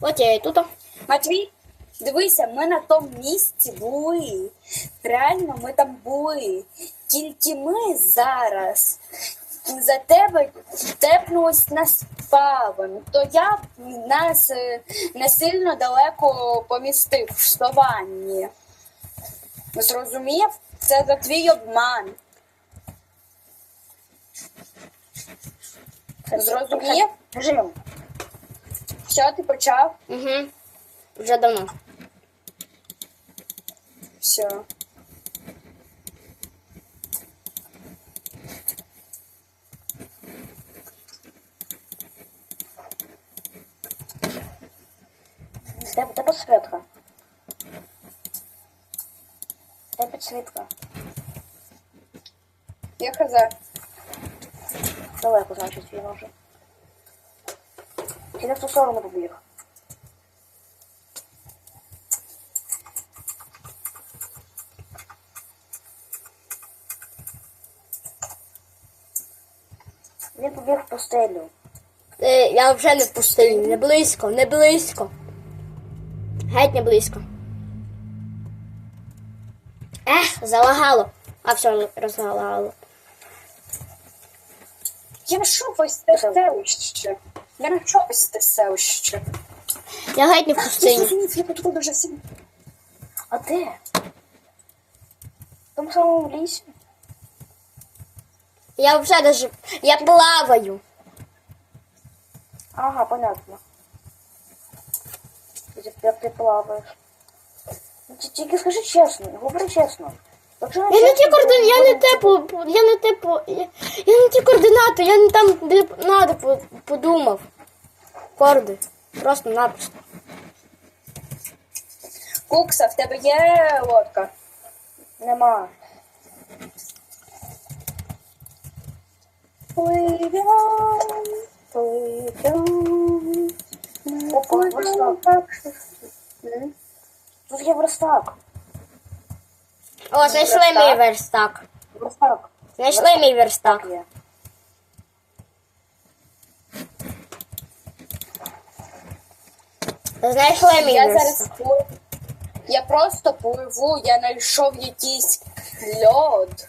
От я і тут. Матвій, дивися, ми на тому місці були. Реально, ми там були. Тільки ми зараз за тебе тепнулись на спавн, то я нас е, не сильно далеко помістив в схованні. Зрозумів? Це за твій обман. Зрозумів? Режим. Що ти почав? Угу. Вже давно. Все. Де, де підсвітка? Де підсвітка? Я хазар. Далеко, значить, він вже. Не в ту сторону побіг? Він побіг в пустелю. Е, я вже не в пустині, не близько, не близько. Геть не близько. Ех, залагало. А все розгалагало. Я знайшов ось те селище. Я знайшов ось те селище. Я геть не в пустині. я тут дуже сильно. А де? Тому самому лісі? Я вже даже. Я плаваю. Ага, понятно. Як ти плаваєш. Ну, Тільки скажи чесно, говори чесно. Я не ті координати, я не те по, я не те по, я, я не ті координати, я не там, де надо по- подумав. Корди. Просто напросто. Кукса, в тебе є лодка? Нема. Пливем, пливем. Опа, верстак. Тут є верстак. О, знайшли мій верстак. Верстак. Знайшли мій верстак. Є. Знайшли мій Я верстак. зараз пливу. Я просто пливу, я знайшов якийсь льод.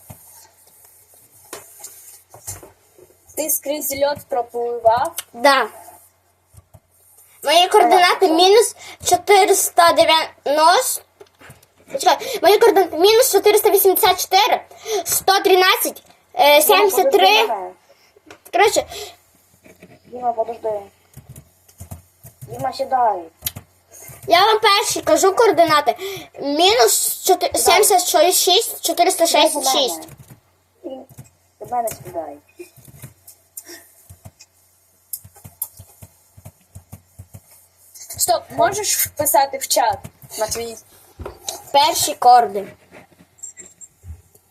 Ти скрізь льод пропливав? Да. Мої координати мінус 490. Почекай, мої координати мінус 484, 113, е, 73. Коротше, Діма, подожди. Діма, сідай. я вам перші кажу координати. Мінус 4 76, 466. До мене сідай. Стоп, можеш вписати в чат, Матвій? Перші корди.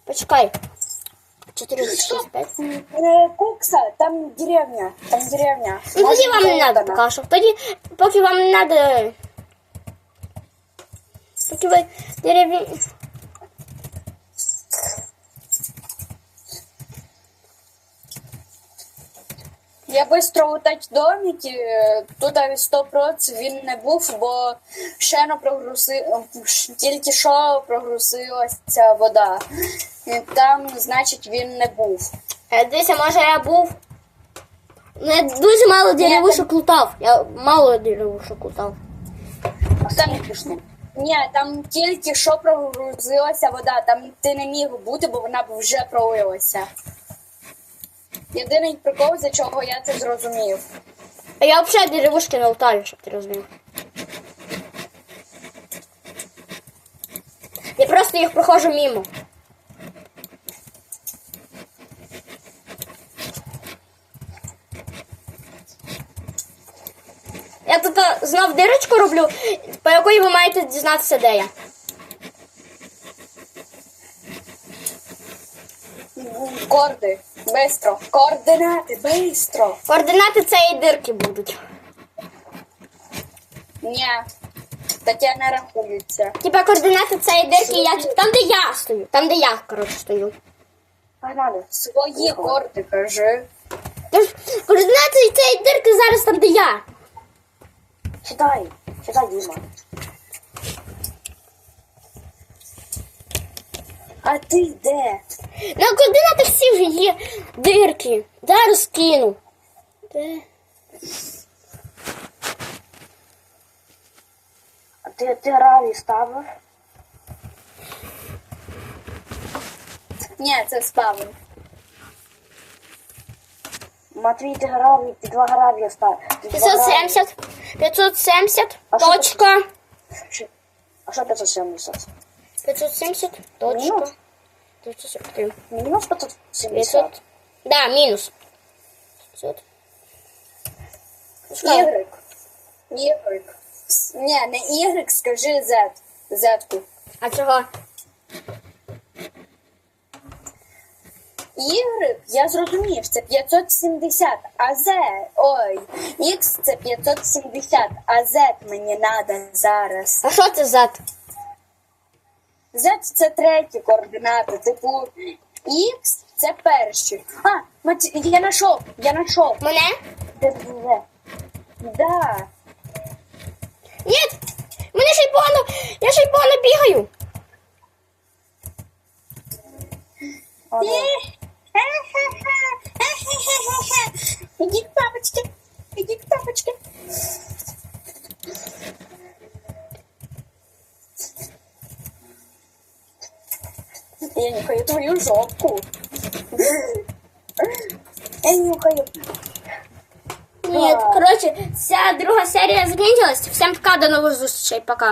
Почекай. 465. Е, Кукса, там деревня, там деревня. Ну тоді Може, вам не це треба вона. поки що. Тоді, поки вам не треба. Поки ви дереві... Я лутать домики, е, тут 100% він не був, бо ще не прогруси... тільки що прогрузилася вода. І там, значить, він не був. Е, Дивися, може я був. Я дуже мало деревушок лутав. Я мало деревушок лутав. Пішли. Ні, там тільки що прогрузилася вода, там ти не міг бути, бо вона б вже пролилася. Єдиний прикол, за чого я це зрозумів. А я взагалі деревушки не лутаю, щоб ти розумів. Я просто їх проходжу мимо. Я тут знов дирочку роблю, по якої ви маєте дізнатися, де я. Корди, бистро. Координати, бистро. Координати цієї дирки будуть. Ні, таке не рахується. Типа координати цієї дирки, я там, де я стою. Там, де я, коротше, стою. Погнали. Свої корди, кажи. Тож координати цієї дирки зараз там, де я. Читай, читай, Діма. А ти де? На координатах всі вже є дирки. Зараз кину. Де? А ти, ти гравій ставив? Ні, це спавн. Матвій, ти гравій, ти два гравія ставив. Ти два гравія. 570. 570. А що Точка. Чи- А що 570? 570. Точка. Мінус? 570. 570. Да, мінус. 500. Пускай. Y. Y. Ні, не Y, скажи Z. Z-ку. А чого? Y, я зрозумів, це 570, а Z, ой, X це 570, а Z мені надо зараз. А що це зад? Z це треті координати, типу X це перші. А, я знайшов, я знайшов. Мене? Де? Да. Ні. Мене ще й погано. Я ще й погано бігаю. Ідіть, папочки, ідіть, папочки. Я нюхаю твою жопку. Я нюхаю. Ні, коротше, ця друга серія закінчилась. Всім пока, до нових зустрічей, пока.